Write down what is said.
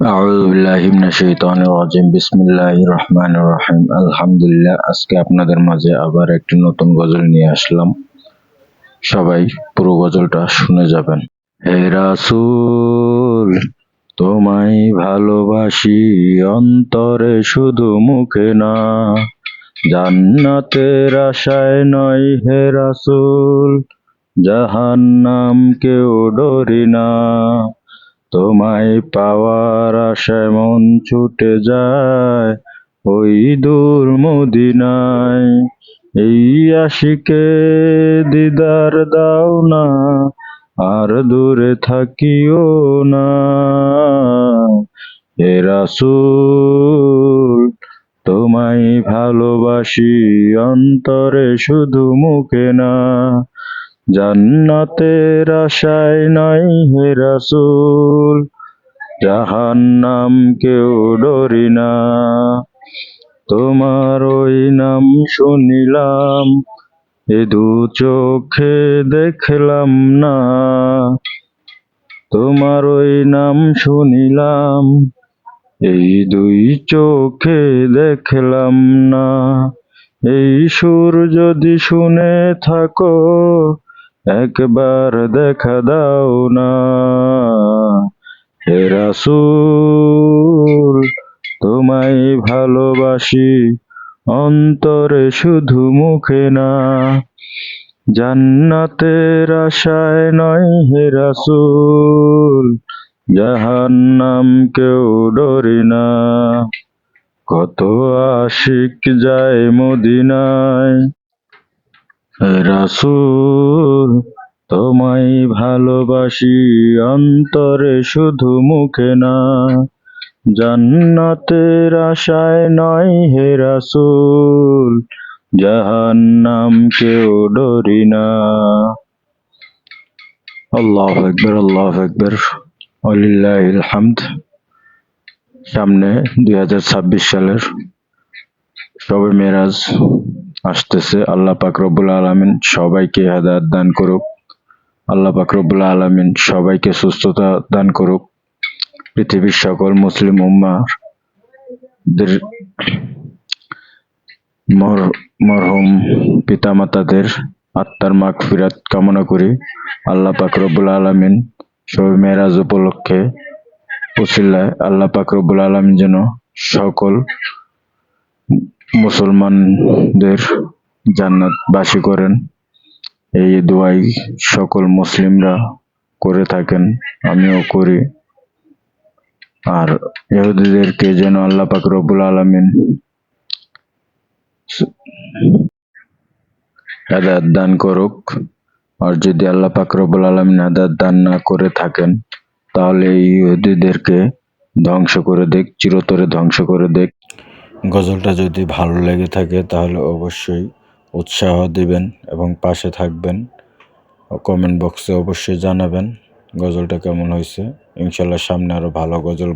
আউযু বিল্লাহি মিনাশ শাইতানির রাজিম। বিসমিল্লাহির রহমানির রহিম। আলহামদুলিল্লাহ, আজকে আপনাদের মাঝে আবার একটি নতুন গজল নিয়ে আসলাম। সবাই পুরো গজলটা শুনে যাবেন। হে রাসূল, তোমায় ভালোবাসি অন্তরে শুধু মুখে না। জান্নাতের আশায় নয় হে রাসূল জাহান্নাম কেউ ডরি না। তোমায় পাওয়ার আশায় মন ছুটে যায় ওই দূর মদিনায়। এই আশিকে দিদার দাও না, আর দূরে থাকিও না। হে রাসূল, তোমায় ভালোবাসি অন্তরে শুধু মুখে না। জান্নাতের আশায় নাই হে রাসূল, জাহান্নাম কেউ ডরি না। তোমার ওই নাম শুনিলাম, এ দু চোখে দেখলাম না। তোমার ওই নাম শুনিলাম, এই দুই চোখে দেখলাম না। এই সুর যদি শুনে থাকো একবার দেখা দাও না। হে রাসূল, তোমায় ভালোবাসি, অন্তরে শুধু মুখে না। জান্নাতের আশায় নয় হে রাসূল, জাহান্নাম কেউ ডরি না। কত আশিক যায় মদিনায় রাসূল, তোমায় ভালোবাসি অন্তরে শুধু মুখে না। জান্নাতের আশায় নয় হে রাসূল, জাহান্নাম কেউ ডরি না। আল্লাহ আকবর আল্লাহ আকবর। আলিল্লাহিল হামদ। সামনে দুই হাজার ছাব্বিশ সালের সবে মেরাজ। আসতেছে। আল্লাহ পাক রব্বুল আলমিন সবাইকে হেদায়ত দান করুক। আল্লাহ পাক রব্বুল আলমিন সবাইকে সুস্থতা দান করুক। পৃথিবীর সকল মুসলিম উম্মাদের মর- মরহুম পিতামাতাদের আত্মার মাগ ফিরাত কামনা করি। আল্লাহ পাক রব্বুল আলমিন সবে মেরাজ উপলক্ষে উসিল্লায় আল্লাহ পাক রব্বুল আলমিন যেন সকল মুসলমানদের জান্নাত বাসী করেন। এই দোয়াই সকল মুসলিমরা করে থাকেন, আমিও করি। আর ইহুদিদেরকে যেন আল্লাহ পাক রব্বুল আলামিন হেদায়ত দান করুক। আর যদি আল্লাহ পাক রব্বুল আলামিন হেদায়ত দান না করে থাকেন, তাহলে এই ইহুদিদেরকে ধ্বংস করে দেখ চিরতরে ধ্বংস করে দেখ গজলটা যদি ভালো লেগে থাকে, তাহলে অবশ্যই উৎসাহ দিবেন এবং পাশে থাকবেন। কমেন্ট বক্সে অবশ্যই জানাবেন গজলটা কেমন হয়েছে। ইনশাল্লাহ সামনে আরও ভালো গজল